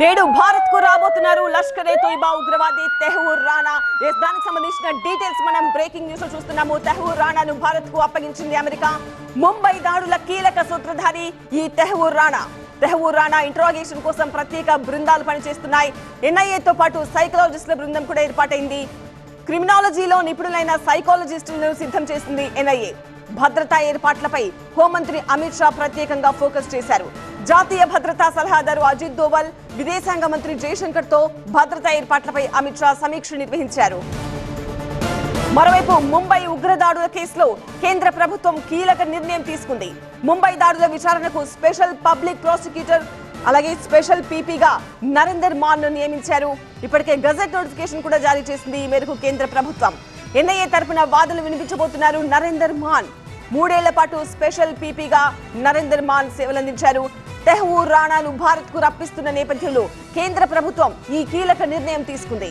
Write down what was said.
నేడు భారత్కు రాబోతున్నారు లష్కర్ ఏ తోయిబా ఉగ్రవాది తెహూర్ రాణా. దానికి సంబంధించిన డీటెయిల్స్ మనం బ్రేకింగ్ న్యూస్లో చూస్తున్నాము. తెహూర్ రాణాను భారత్కు అప్పగించింది అమెరికా. ముంబై దాడుల కీలక సూత్రధారి ఈ తెహూర్ రాణా. తెహూర్ రాణా ఇంట్రాగేషన్ కోసం ప్రత్యేక బృందాలు పనిచేస్తున్నాయి. ఎన్ఐఏతో పాటు సైకలాజిస్టుల బృందం కూడా ఏర్పాటైంది. క్రిమినాలజీలో నిపుణులైన సైకాలజిస్టులను సిద్ధం చేసింది ఎన్ఐఏ. భద్రతా ఏర్పాట్లపై హోంమంత్రి అమిత్ షా ప్రత్యేకంగా ఫోకస్ చేశారు. జాతీయ భద్రతా సలహాదారు అజిత్ దోవల్ విదేశాంగ మంత్రి జయశంకర్తో భద్రతా ఏర్పాట్లపై అమిత్ షా సమీక్ష నిర్వహించారు. మరోవైపు ముంబై ఉగ్రదాడుల కేసులో కేంద్ర ప్రభుత్వం కీలక నిర్ణయం తీసుకుంది. ముంబై దాడుల విచారణకు స్పెషల్ పబ్లిక్ ప్రాసిక్యూటర్ అలాగే స్పెషల్ పీపీగా నరేందర్ మాన్ను నియమించారు. ఇప్పటికే గజెట్ నోటిఫికేషన్ కూడా జారీ చేసింది ఈ మేరకు కేంద్ర ప్రభుత్వం. ఎన్ఐఏ తరపున వాదనలు వినిపించబోతున్నారు నరేందర్ మాన్. మూడేళ్ళ పాటు స్పెషల్ పీపీగా నరేందర్ మాన్ సేవలందించారు. తెహవూర్ రాణాను భారత్కు రప్పిస్తున్న నేపథ్యంలో కేంద్ర ప్రభుత్వం ఈ కీలక నిర్ణయం తీసుకుంది.